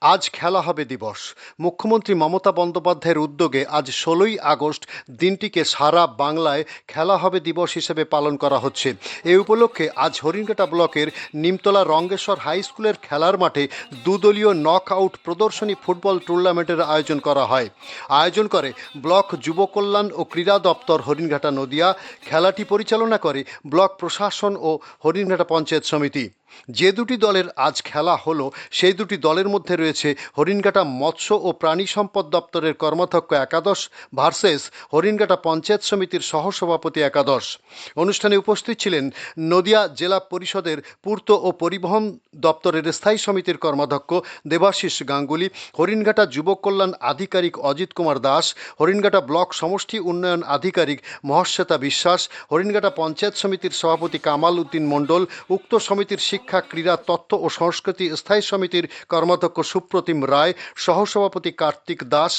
আজ খেলা হবে দিবস। মুখ্যমন্ত্রী মমতা বন্দ্যোপাধ্যায়ের উদ্যোগে আজ ষোলোই আগস্ট দিনটিকে সারা বাংলায় খেলা হবে দিবস হিসেবে পালন করা হচ্ছে। এই উপলক্ষে আজ হরিণঘাটা ব্লকের নিমতলা রঙ্গেশ্বর হাই স্কুলের খেলার মাঠে দুদলীয় নক আউট প্রদর্শনী ফুটবল টুর্নামেন্টের আয়োজন করা হয়। আয়োজন করে ব্লক যুব কল্যাণ ও ক্রীড়া দপ্তর হরিণঘাটা নদিয়া। খেলাটি পরিচালনা করে ব্লক প্রশাসন ও হরিণঘাটা পঞ্চায়েত সমিতি। যে দুটি দলের আজ খেলা হলো, সেই দুটি দলের মধ্যে রয়েছে হরিণঘাটা মৎস্য ও প্রাণী সম্পদ দপ্তরের কর্মাধ্যক্ষ একাদশ ভার্সেস হরিণঘাটা পঞ্চায়েত সমিতির সহসভাপতি একাদশ। অনুষ্ঠানে উপস্থিত ছিলেন নদিয়া জেলা পরিষদের পূর্ত ও পরিবহন দপ্তরের স্থায়ী সমিতির কর্মাধ্যক্ষ দেবাশিস গাঙ্গুলি, হরিণঘাটা যুব কল্যাণ আধিকারিক অজিত কুমার দাস, হরিণঘাটা ব্লক সমষ্টি উন্নয়ন আধিকারিক মহশ্বেতা বিশ্বাস, হরিণঘাটা পঞ্চায়েত সমিতির সভাপতি কামাল উদ্দিন মণ্ডল, উক্ত সমিতির শিক্ষা ক্রীড়া, তথ্য ও সংস্কৃতি স্থায়ী সমিতির কর্মাধ্যক্ষ সুপ্রতিম রায়, সহসভাপতি কার্তিক দাস,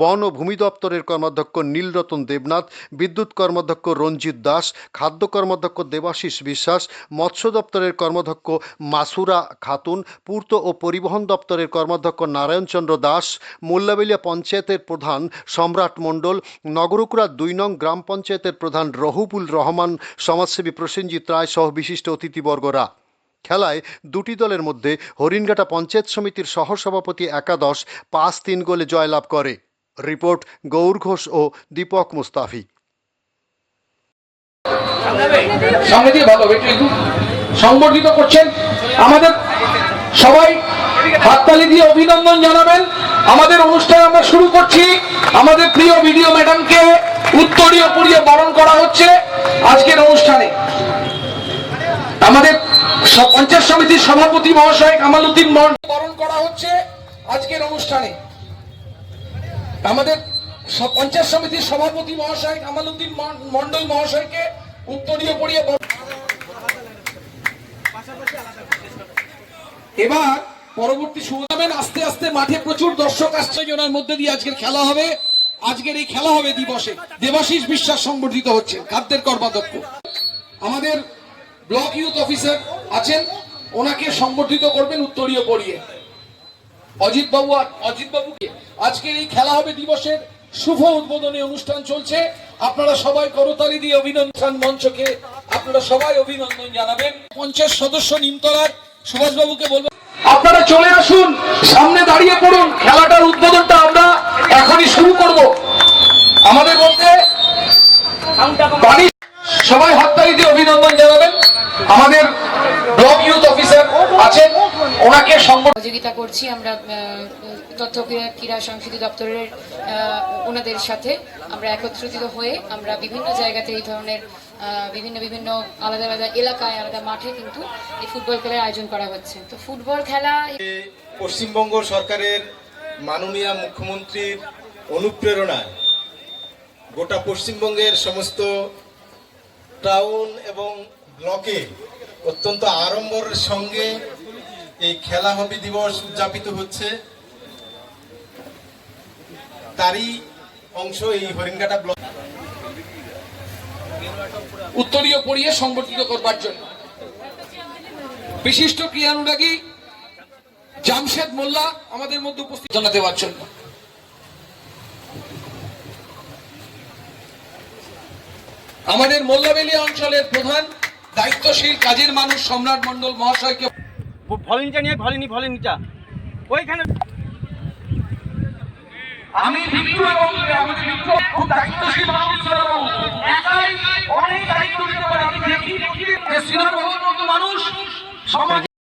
বন ও ভূমি দপ্তরের কর্মাধ্যক্ষ নীলরতন দেবনাথ, বিদ্যুৎ কর্মাধ্যক্ষ রঞ্জিত দাস, খাদ্য কর্মাধ্যক্ষ দেবাশিস বিশ্বাস, মৎস্য দপ্তরের কর্মাধ্যক্ষ মাসুরা খাতুন, পূর্ত ও পরিবহন দপ্তরের কর্মাধ্যক্ষ নারায়ণচন্দ্র দাস, মোল্লাবেলিয়া পঞ্চায়েতের প্রধান সম্রাট মণ্ডল, নগরকুড়া দুই নং গ্রাম পঞ্চায়েতের প্রধান রহুবুল রহমান, সমাজসেবী প্রসেনজিৎ রায় সহ বিশিষ্ট অতিথিবর্গরা। খেলায় দুটি দলের মধ্যে হরিণঘাটা পঞ্চায়েত সমিতির সহসভাপতি একাদশ পাঁচ তিন গোলে জয়লাভ করে। রিপোর্ট গৌর ঘোষ ও দীপক মুস্তাফি। সংবর্ধিত করছেন। আমাদের সবাই হাততালি দিয়ে অভিনন্দন জানাবেন। আমাদের অনুষ্ঠান আমরা শুরু করছি। আমাদের প্রিয় ভিডিও ম্যাডামকে উত্তরীয় পরিয়ে বরণ করা হচ্ছে আজকের অনুষ্ঠানে। আমাদের পঞ্চায়েত সমিতির সভাপতি মহাশয় কামাল উদ্দিন বরণ করা হচ্ছে আজকের অনুষ্ঠানে। আমাদের পঞ্চায়েত সমিতির সভাপতি মহাশয় কামাল উদ্দিন মন্ডল মহাশয়কে উত্তরীয় পড়িয়ে এবার পরবর্তী শুরুবেন আস্তে আস্তে মাঠে প্রচুর দর্শক আসছে মধ্যে দিয়ে আজকের খেলা হবে। আজকের এই খেলা হবে দিবসে। দেবাশিস বিশ্বাস সংবর্ধিত হচ্ছে, খাদ্যের কর্মাধ্যক্ষ। আমাদের ব্লক ইউথ অফিসার আছেন, ওনাকে সংগঠিত করবেন উত্তরীয় পড়িয়ে। অজিত বাবু অজিত বাবুকে আজকের এই খেলা হবে দিবসের শুভ উদ্বোধনী অনুষ্ঠান চলছে। আপনারা সবাই করতালি দিয়ে অভিনন্দন মঞ্চকে। আপনারা সবাই অভিনন্দন জানাবেন। পঞ্চায়েত সদস্য নিমতলার সুভাষবাবুকে বলবেন আপনারা চলে আসুন, সামনে দাঁড়িয়ে পড়ুন। খেলাটার উদ্বোধনটা আমরা এখনই শুরু করব। আমাদের মধ্যে সবাই হাততালি দিয়ে অভিনন্দন জানাবেন। আমাদের ওনাকে সহযোগিতা করছি আমরা তথ্য ক্রীড়া- সংস্কৃতি দপ্তরের ওনাদের সাথে। আমরা একত্রিত হয়ে আমরা বিভিন্ন জায়গাতে এই ধরনের বিভিন্ন বিভিন্ন আলাদা আলাদা এলাকায় আলাদা মাঠে কিন্তু এই ফুটবল খেলার আয়োজন করা হচ্ছে। তো ফুটবল খেলা পশ্চিমবঙ্গ সরকারের মাননীয় মুখ্যমন্ত্রীর অনুপ্রেরণায় গোটা পশ্চিমবঙ্গের সমস্ত টাউন এবং ব্লকে অত্যন্ত আড়ম্বরের সঙ্গে এই খেলা হবি দিবস উদযাপিত হচ্ছে। তারই অংশ এই হরিণঘাটা ব্লক। উত্তরীয় পড়িয়ে সংগঠিত করবার জন্য। বিশিষ্ট ক্রিয়ানুরাগী জামশেদ মোল্লা আমাদের মধ্যে উপস্থিত জানা দেওয়ার জন্য। আমাদের মোল্লাবেলিয়া অঞ্চলের প্রধান দায়িত্বশীল কাজের মানুষ সম্রাট মণ্ডল মহাশয়কে ভলিনিটা নিয়ে ভলিনি ভলিনিটা। ওইখানে আমি বিক্রু এবং আমাদের ভিক্ষু খুব দায়িত্বশীল মানুষ এবং একাই অনেক দায়িত্ব নিতে পারে। আমি দেখি যে সিনার মানুষ। মতো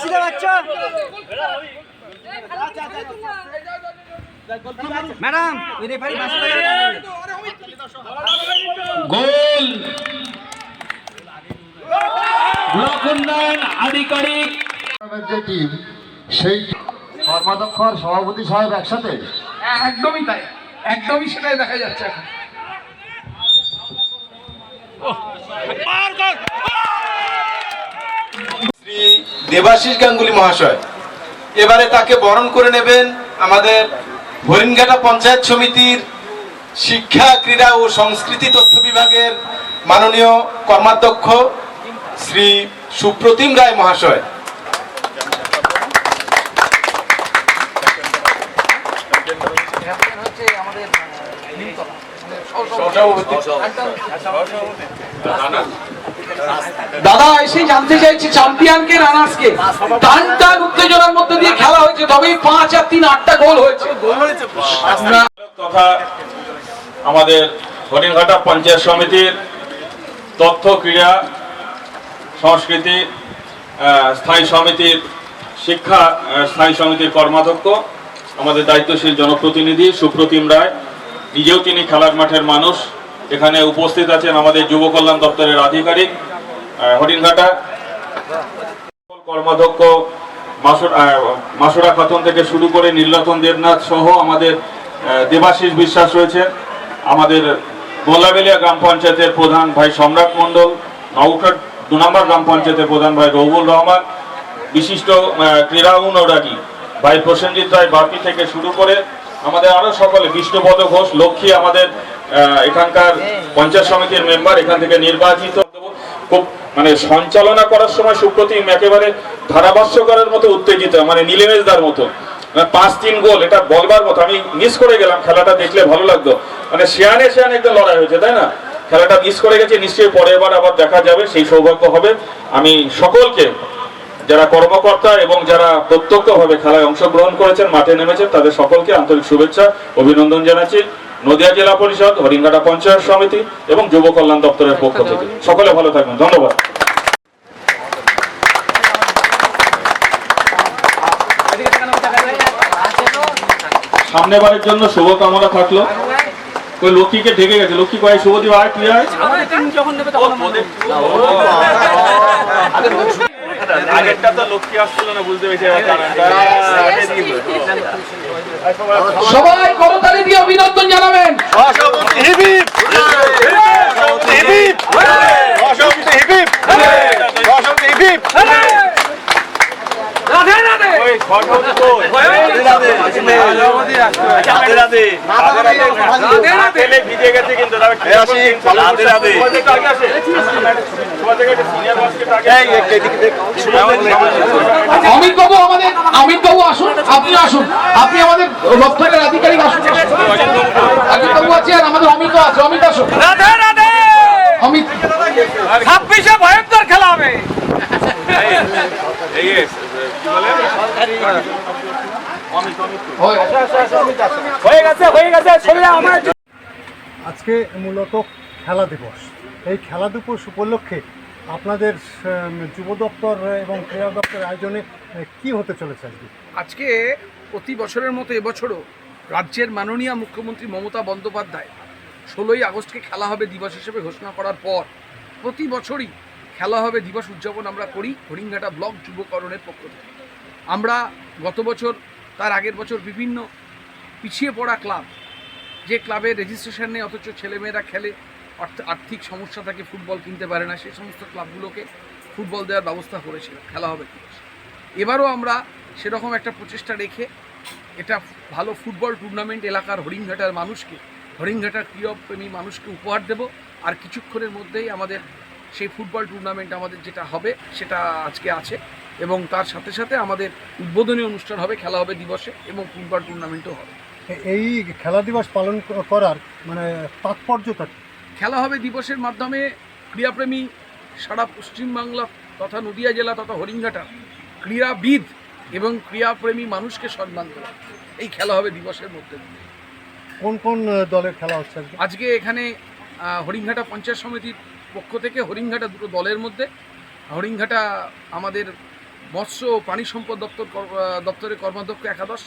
সমাজ ম্যাডাম ওই রেফারি গোল। ব্লক উন্নয়ন আধিকারিক। যে টিম সেই কর্মাধ্যক্ষ আর সভাপতি সাহেব একসাথে? একদমই তাই। একদমই সেটাই দেখা যাচ্ছে এখন। দেবাশিস গাঙ্গুলি মহাশয় এবারে তাকে বরণ করে নেবেন আমাদের হরিণঘাটা পঞ্চায়েত সমিতির শিক্ষা ক্রীড়া ও সংস্কৃতি তথ্য বিভাগের মাননীয় কর্মাধ্যক্ষ শ্রী সুপ্রতিম রায় মহাশয় দাদা এসে জানতে চাইছে চ্যাম্পিয়নকে রানার্সকে টান টান উত্তেজনার মধ্যে দিয়ে খেলা হয়েছে, তবেই পাঁচ আর তিন, আটটা গোল হয়েছে। তথা আমাদের হরিণঘাটা পঞ্চায়েত সমিতির তথ্য, ক্রীড়া, সংস্কৃতি স্থায়ী সমিতির শিক্ষা স্থায়ী সমিতির কর্মাধ্যক্ষ, আমাদের দায়িত্বশীল জনপ্রতিনিধি সুপ্রতিম রায়, নিজেও তিনি খেলার মাঠের মানুষ। এখানে উপস্থিত আছেন আমাদের যুব কল্যাণ দপ্তরের আধিকারিক হরিণঘাটা কর্মাধ্যক্ষ মাসুর- খাতুন থেকে শুরু করে নীলরতন দেবনাথ সহ আমাদের দেবাশিস বিশ্বাস রয়েছে, আমাদের গোল্লাবেলিয়া গ্রাম পঞ্চায়েতের প্রধান ভাই সম্রাট মণ্ডল নৌকার দু নম্বর গ্রাম পঞ্চায়েতের প্রধান ভাই রৌবুল রহমান, বিশিষ্ট ক্রীড়া অনুরাগী ভাই প্রসেনজিৎ রায় বাপি থেকে শুরু করে আমাদের আরও সকলে, বিষ্ণুপদ ঘোষ, লক্ষ্মী আমাদের এখানকার পঞ্চায়েত সমিতির মেম্বার, এখান থেকে নির্বাচিত খুব মানে সঞ্চালনা করার সময় সুপ্রতিম একেবারে ধারাভাষ্যকরের মতো উত্তেজিত মানে নীলেমেজদার মতো। মানে পাঁচ, তিন গোল, এটা বলবার মতো। আমি মিস করে গেলাম, খেলাটা দেখলে ভালো লাগতো। মানে শেয়ানে শেয়ানে একটা লড়াই হয়েছে, তাই না? খেলাটা মিস করে গেছে, নিশ্চয়ই পরের বার আবার দেখা যাবে, সেই সৌভাগ্য হবে। আমি সকলকে, যারা কর্মকর্তা এবং যারা প্রত্যক্ষভাবে খেলায় অংশগ্রহণ করেছেন, মাঠে নেমেছেন, তাদের সকলকে আন্তরিক শুভেচ্ছা, অভিনন্দন জানাচ্ছি। নদিয়া জেলা পরিষদ হরিঙ্গাটা পঞ্চায়েত সমিতি এবং যুব কল্যাণ দপ্তরের পক্ষ থেকে। সকলে ভালো থাকবেন। ধন্যবাদ। সামনে বারের জন্য শুভকামনা থাকল। ওই লক্ষ্মীকে ঢেকে গেছে। লক্ষ্মী কয় শুভদীপ আয় তুই আয়? আগেরটা তো লক্ষ্মী আসছিল না বুঝতে পেরেছি সবাই করতালি দিয়ে অভিনন্দন জানাবেন। অমিত বাবু আমাদের অমিত বাবু আসুন আপনি আসুন আপনি আমাদের দপ্তরের আধিকারিক আসুন অমিত বাবু আছে আর আমাদের অমিত আছে অমিত আসুন অমিত ছাব্বিশে ভয়ঙ্কর খেলা হবে আজকে মূলত খেলা দিবস। এই খেলা দিবস উপলক্ষে আপনাদের যুব দপ্তর এবং ক্রীড়া দপ্তরের আয়োজনে কি হতে চলেছে আজকে? আজকে প্রতি বছরের মতো এবছরও রাজ্যের মাননীয় মুখ্যমন্ত্রী মমতা বন্দ্যোপাধ্যায় ষোলোই আগস্টকে খেলা হবে দিবস হিসেবে ঘোষণা করার পর প্রতি বছরই খেলা হবে দিবস উদযাপন আমরা করি। হরিঙ্গাটা ব্লক যুবকরণের পক্ষ থেকে। আমরা গত বছর, তার আগের বছর বিভিন্ন পিছিয়ে পড়া ক্লাব, যে ক্লাবের রেজিস্ট্রেশন নেই অথচ ছেলেমেয়েরা খেলে আর্থিক সমস্যা থাকে, ফুটবল কিনতে পারে না সেই সমস্ত ক্লাবগুলোকে ফুটবল দেওয়ার ব্যবস্থা করেছিল, খেলা হবে এবারও আমরা সেরকম একটা প্রচেষ্টা রেখে এটা ভালো ফুটবল টুর্নামেন্ট এলাকার হরিণঘাটার মানুষকে, হরিণঘাটার প্রিয়প্রেমী মানুষকে উপহার দেব, আর কিছুক্ষণের মধ্যেই আমাদের সেই ফুটবল টুর্নামেন্ট আমাদের যেটা হবে, সেটা আজকে আছে। এবং তার সাথে সাথে আমাদের উদ্বোধনী অনুষ্ঠান হবে খেলা হবে দিবসে এবং ফুটবল টুর্নামেন্টও হবে এই খেলা দিবস পালন করার মানে তাৎপর্যটা কি? খেলা হবে দিবসের মাধ্যমে ক্রীড়াপ্রেমী সারা পশ্চিমবাংলা তথা নদিয়া জেলা তথা হরিঙ্গাটা ক্রীড়াবিদ এবং ক্রীড়াপ্রেমী মানুষকে সম্মান দেওয়া এই খেলা হবে দিবসের মধ্যে দিয়ে। কোন কোন দলের খেলা হচ্ছে আজকে এখানে আহ, হরিণঘাটা পঞ্চায়েত সমিতির পক্ষ থেকে হরিণঘাটা দুটো দলের মধ্যে হরিণঘাটা আমাদের মৎস্য ও প্রাণী সম্পদ দপ্তর দপ্তরের কর্মাধ্যক্ষ একাদশ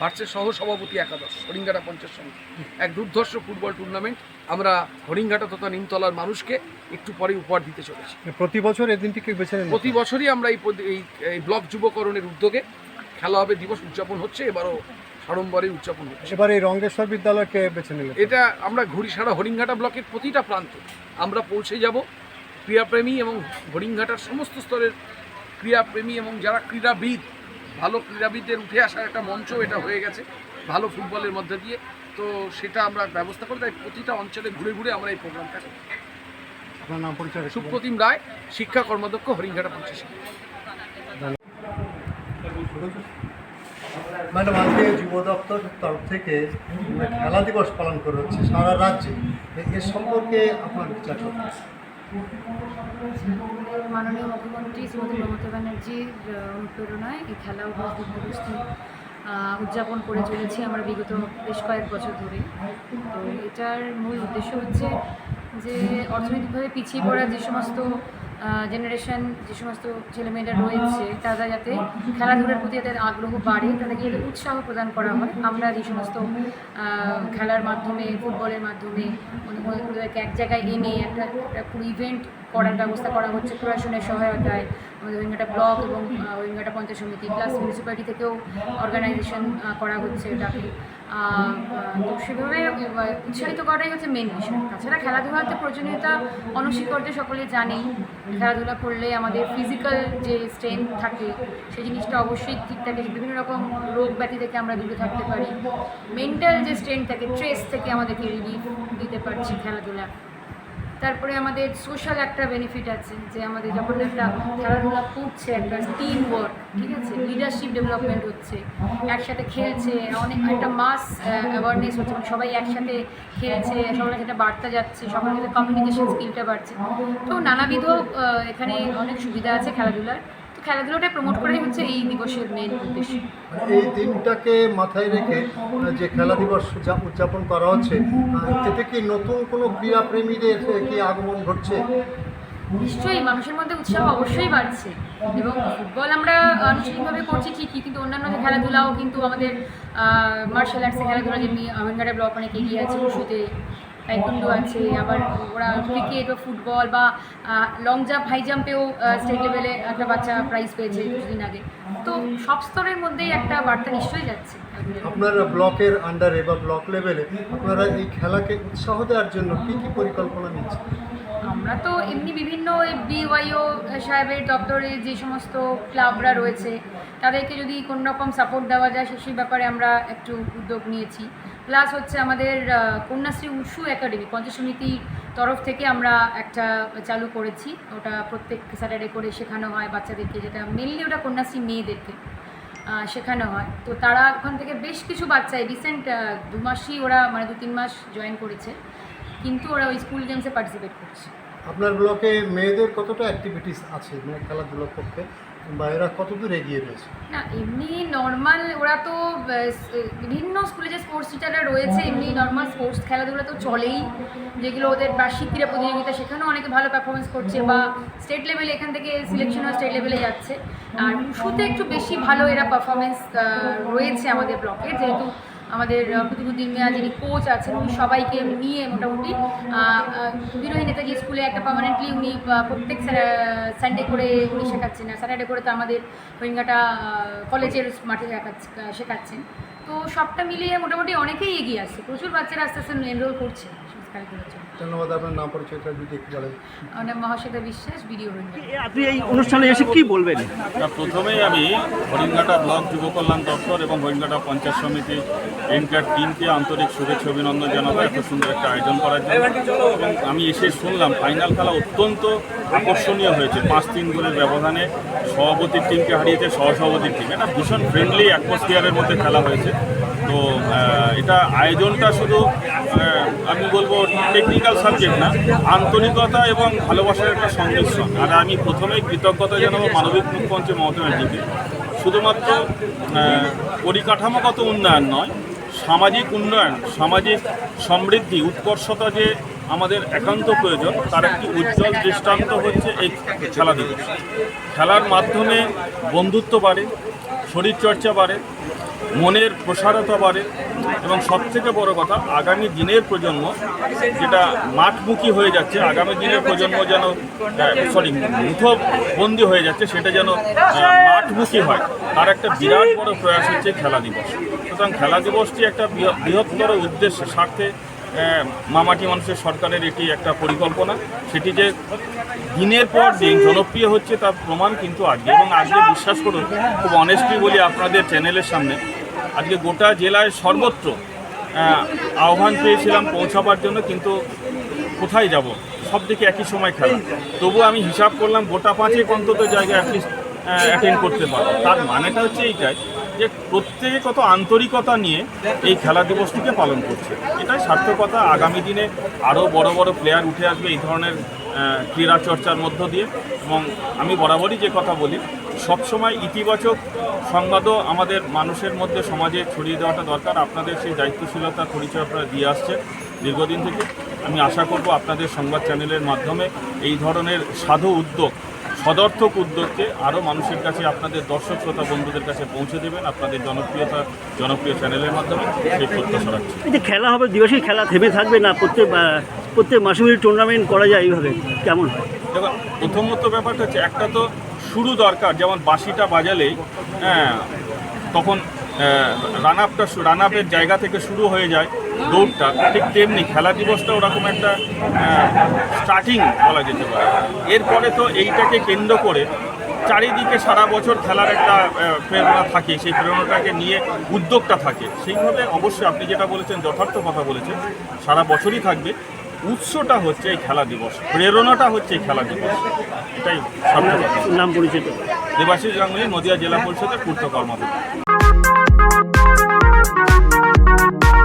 ভার্সের সহ সভাপতি একাদশ হরিণঘাটা পঞ্চাশ সমিতি। এক দুর্ধর্ষ ফুটবল টুর্নামেন্ট আমরা হরিণঘাটা তথা নিমতলার মানুষকে একটু পরে উপহার দিতে চলেছি। প্রতি বছর এই দিনটিকে বেছে প্রতি বছরই আমরা এই এই ব্লক যুবকরণের উদ্যোগে খেলা হবে দিবস উদযাপন হচ্ছে এবারও সাড়ম্বরে উদযাপন হচ্ছে। এবার এই রঙ্গেশ্বর বিদ্যালয়কে বেছে নিলেন। এটা আমরা ঘুড়িসাড়া হরিণঘাটা ব্লকের প্রতিটা প্রান্তে। আমরা পৌঁছে যাব ক্রীড়াপ্রেমী এবং হরিণঘাটার সমস্ত স্তরের ক্রীড়াপ্রেমী এবং যারা ক্রীড়াবিদ ভালো ক্রীড়াবিদদের উঠে আসার একটা মঞ্চ এটা হয়ে গেছে ভালো ফুটবলের মধ্যে দিয়ে। তো সেটা আমরা ব্যবস্থা করি তাই প্রতিটা অঞ্চলে ঘুরে ঘুরে আমরা এই প্রোগ্রামটা করি। আপনার নাম পরিচয় সুপ্রতিম রায় শিক্ষা কর্মাধ্যক্ষ হরিণঘাটা পঞ্চায়েত ম্যাডাম আজকে যুব দপ্তর তরফ থেকে খেলা দিবস পালন করা হচ্ছে সারা রাজ্যে। এর সম্পর্কে আপনার বিচার করুন। মাননীয় মুখ্যমন্ত্রী শ্রীমতী মমতা ব্যানার্জির অনুপ্রেরণায় এই খেলা আহ, উদযাপন করে চলেছি আমরা বিগত বেশ কয়েক বছর ধরে। তো এটার মূল উদ্দেশ্য হচ্ছে যে অর্থনৈতিকভাবে পিছিয়ে পড়া যে সমস্ত জেনারেশন যে সমস্ত ছেলেমেয়েরা রয়েছে, তারা যাতে খেলাধুলার প্রতি তাদের আগ্রহ বাড়ে, তাদেরকে যাতে উৎসাহ প্রদান করা হয়, আমরা যে সমস্ত খেলার মাধ্যমে, ফুটবলের মাধ্যমে ওদের- ওদেরকে এক জায়গায় এনে একটা একটা ইভেন্ট করার ব্যবস্থা করা হচ্ছে, প্রশাসনের সহায়তায়। আমাদের ওইঙ্গাটা ব্লক এবং ওইঙ্গাটা পঞ্চায়েত সমিতি প্লাস মিউনিসিপ্যালিটি থেকেও অর্গানাইজেশন করা হচ্ছে এটাকে। তো সেভাবে উৎসাহিত করাই হচ্ছে মেন বিষয়। তাছাড়া খেলাধুলাতে প্রয়োজনীয়তা অনস্বীকার্য সকলে জানেই। খেলাধুলা করলে আমাদের ফিজিক্যাল যে স্ট্রেংথ থাকে, সেই জিনিসটা অবশ্যই ঠিক থাকে। বিভিন্ন রকম রোগ ব্যাধি থেকে আমরা দূরে থাকতে পারি। মেন্টাল যে স্ট্রেংথ থাকে স্ট্রেস থেকে আমাদেরকে রিলিফ দিতে পারছি খেলাধুলা। তারপরে আমাদের সোশ্যাল একটা বেনিফিট আছে যে আমাদের যখন একটা খেলাধুলা করছে, একটা টিম ওয়ার্ক ঠিক আছে? লিডারশিপ ডেভেলপমেন্ট হচ্ছে, একসাথে খেলছে, অনেক, একটা মাস অ্যাওয়ারনেস হচ্ছে মানে সবাই একসাথে খেলছে, সবার সাথে বার্তা যাচ্ছে, সবার সাথে কমিউনিকেশন স্কিলটা বাড়ছে। তো নানাবিধ এখানে অনেক সুবিধা আছে খেলাধুলার। খেলাধুলাটা প্রমোট করাই হচ্ছে এই দিবসের মেন উদ্দেশ্য। মানে এই দিনটাকে মাথায় রেখে যে খেলা দিবস উদযাপন করা হচ্ছে এতে কি নতুন কোনো ক্রীড়াপ্রেমীদের কি আগমন ঘটছে? নিশ্চয়ই মানুষের মধ্যে উৎসাহ অবশ্যই বাড়ছে। এবং ফুটবল আমরা আনুষ্ঠানিকভাবে করছি ঠিকই কিন্তু অন্যান্য যে খেলাধুলাও কিন্তু আমাদের মার্শাল আর্টসের খেলাধুলা যেমনি আমেনগাড়া ব্লক অনেক এগিয়ে আছে উশুতে টাইকুন্ডো আছে আবার ওরা ক্রিকেট বা ফুটবল বা লং জাম্প হাই জাম্পেও স্টেট লেভেলে একটা বাচ্চা প্রাইজ পেয়েছে কিছুদিন আগে। তো সব স্তরের মধ্যেই একটা বার্তা নিশ্চয়ই যাচ্ছে। আপনারা ব্লকের আন্ডারে বা ব্লক লেভেলে আপনারা এই খেলাকে উৎসাহ দেওয়ার জন্য কি কি পরিকল্পনা নিচ্ছেন? আমরা তো এমনি বিভিন্ন বিওয়াইও সাহেবের দপ্তরে যে সমস্ত ক্লাবরা রয়েছে তাদেরকে যদি কোনো রকম সাপোর্ট দেওয়া যায়, সে সেই ব্যাপারে আমরা একটু উদ্যোগ নিয়েছি। প্লাস হচ্ছে আমাদের কন্যাশ্রী উৎসু একাডেমি, পঞ্চায়েত সমিতির তরফ থেকে আমরা একটা চালু করেছি। ওটা প্রত্যেক স্যাটারডে করে শেখানো হয় বাচ্চাদেরকে, যেটা মেনলি ওটা কন্যাশ্রী মেয়েদেরকে শেখানো হয়। তো তারা ওখান থেকে বেশ কিছু বাচ্চাই রিসেন্ট দু মাসই ওরা মানে দু, তিন মাস জয়েন করেছে। কিন্তু ওরা ওই স্কুল গেমসে পার্টিসিপেট করছে। আপনার ব্লকে মেয়েদের কতটা অ্যাক্টিভিটিস আছে? মানে খেলাধুলোর পক্ষে? বা এরা কতদূর এগিয়ে রয়েছে? না, এমনি নর্মাল ওরা তো বিভিন্ন স্কুলে যে স্পোর্টস টিচাররা রয়েছে, এমনি নর্মাল স্পোর্টস খেলাধুলা তো চলেই। যেগুলো ওদের বার্ষিক ক্রীড়া প্রতিযোগিতা, সেখানেও অনেকে ভালো পারফরমেন্স করছে বা স্টেট লেভেলে এখান থেকে সিলেকশন হয় স্টেট লেভেলে যাচ্ছে। আর শুতে একটু বেশি ভালো এরা পারফরমেন্স রয়েছে আমাদের ব্লকে যেহেতু আমাদের প্রতিবুদ্দিন মেয়া, যিনি কোচ আছেন, উনি সবাইকে নিয়ে মোটামুটি বিরোহী নেতাজি স্কুলে একটা পার্মানেন্টলি উনি প্রত্যেক সানডে করে উনি শেখাচ্ছেন। আর স্যাটারডে করে তো আমাদের রোহিঙ্গাটা কলেজের মাঠে শেখাচ্ছে, শেখাচ্ছেন। তো সবটা মিলিয়ে মোটামুটি অনেকেই এগিয়ে আসছে। প্রচুর বাচ্চারা আস্তে আস্তে এনরোল করছে। জন্য ধন্যবাদ আপনার নাম পরিচয়টা যদি একটু বলেন। আমার নাম মহাশ্বেতা বিশ্বাস বিডিও আপনি এই অনুষ্ঠানে এসে কি বলবেন? না, প্রথমেই আমি হরিণঘাটা ব্লক যুব কল্যাণ দপ্তর এবং হরিণঘাটা পঞ্চায়েত সমিতি এনকার টিমকে আন্তরিক শুভেচ্ছা অভিনন্দন জানাব এত সুন্দর একটা আয়োজন করার জন্য। এবং আমি এসে শুনলাম ফাইনাল খেলা অত্যন্ত আকর্ষণীয় হয়েছে। পাঁচ তিন গোলের ব্যবধানে সভাপতির টিমকে হারিয়েছে সহসভাপতির টিম। এটা ভীষণ ফ্রেন্ডলি অ্যাটমসফিয়ারের মধ্যে খেলা হয়েছে। তো এটা আয়োজনটা শুধু আমি বলব টেকনিক্যাল সাবজেক্ট না, আন্তরিকতা এবং ভালোবাসার একটা সংমিশ্রণ। আর আমি প্রথমেই কৃতজ্ঞতা জানাব মানবিক মুখ্যমন্ত্রী মমতা ব্যানার্জিকে। শুধুমাত্র পরিকাঠামোগত উন্নয়ন নয়, সামাজিক উন্নয়ন, সামাজিক সমৃদ্ধি, উৎকর্ষতা যে আমাদের একান্ত প্রয়োজন, তার একটি উজ্জ্বল দৃষ্টান্ত হচ্ছে এই খেলা দিবস। খেলার মাধ্যমে বন্ধুত্ব বাড়ে, শরীরচর্চা বাড়ে মনের প্রসারতা বাড়ে এবং সবথেকে বড় কথা, আগামী দিনের প্রজন্ম যেটা মাঠমুখী হয়ে যাচ্ছে, আগামী দিনের প্রজন্ম যেন সরি মুঠোবন্দি হয়ে যাচ্ছে, সেটা যেন মাঠমুখী হয়, তার একটা বিরাট বড় প্রয়াস হচ্ছে খেলা দিবস। সুতরাং খেলা দিবসটি একটা বৃহ- বৃহত্তর উদ্দেশ্যে, স্বার্থে মামাটি মানুষের সরকারের এটি একটা পরিকল্পনা। সেটি যে দিনের পর দিন জনপ্রিয় হচ্ছে তার প্রমাণ কিন্তু আজকে। এবং আজকে বিশ্বাস করুন, খুব অনেস্টলি বলি আপনাদের চ্যানেলের সামনে আজকে গোটা জেলায় সর্বত্র আহ্বান পেয়েছিলাম পৌঁছাবার জন্য, কিন্তু কোথায় যাব? সব দিকে একই সময় খেলা। তবু আমি হিসাব করলাম, গোটা পাঁচেক অন্তত জায়গায় অ্যাটলিস্ট অ্যাটেন্ড করতে পারব। তার মানেটা হচ্ছে এইটাই যে প্রত্যেকে কত আন্তরিকতা নিয়ে এই খেলা দিবসটিকে পালন করছে। এটাই সার্থকতা। আগামী দিনে আরও বড় বড় প্লেয়ার উঠে আসবে এই ধরনের ক্রীড়া চর্চার মধ্য দিয়ে। এবং আমি বরাবরই যে কথা বলি সবসময় ইতিবাচক সংবাদও আমাদের মানুষের মধ্যে সমাজে ছড়িয়ে দেওয়াটা দরকার। আপনাদের সেই দায়িত্বশীলতার পরিচয় আপনারা দিয়ে আসছে দীর্ঘদিন থেকে। আমি আশা করব আপনাদের সংবাদ চ্যানেলের মাধ্যমে এই ধরনের সাধু উদ্যোগ সদর্থক উদ্যোগকে আরও মানুষের কাছে আপনাদের দর্শক শ্রোতা বন্ধুদের কাছে পৌঁছে দেবেন। আপনাদের জনপ্রিয়তা জনপ্রিয় চ্যানেলের মাধ্যমে সেই প্রত্যাশা রাখছি। এই যে খেলা হবে দিবসের খেলা থেমে থাকবে না প্রত্যেক প্রত্যেক মাসে টুর্নামেন্ট করা যায় এইভাবে কেমন হয়? দেখো প্রথমত ব্যাপারটা হচ্ছে একটা তো দরকার, যেমন বাঁশিটা বাজালেই হ্যাঁ তখন রান আপটা রান আপের জায়গা থেকে শুরু হয়ে যায় দৌড়টা, ঠিক তেমনি খেলা দিবসটা ওরকম একটা স্টার্টিং বলা যেতে পারে। এরপরে তো এইটাকে কেন্দ্র করে চারিদিকে সারা বছর খেলার একটা প্রেরণা থাকে, সেই প্রেরণাটাকে নিয়ে উদ্যোগটা থাকে। সেইভাবে অবশ্যই আপনি যেটা বলেছেন, যথার্থ কথা বলেছেন, সারা বছরই থাকবে। উৎসটা হচ্ছে এই খেলা দিবস। প্রেরণাটা হচ্ছে এই খেলা দিবস। এটাই সব নাম পরিচিত। দেবাশিস গাঙ্গুলি নদিয়া জেলা পরিষদের পূর্ত কর্মকর্তা।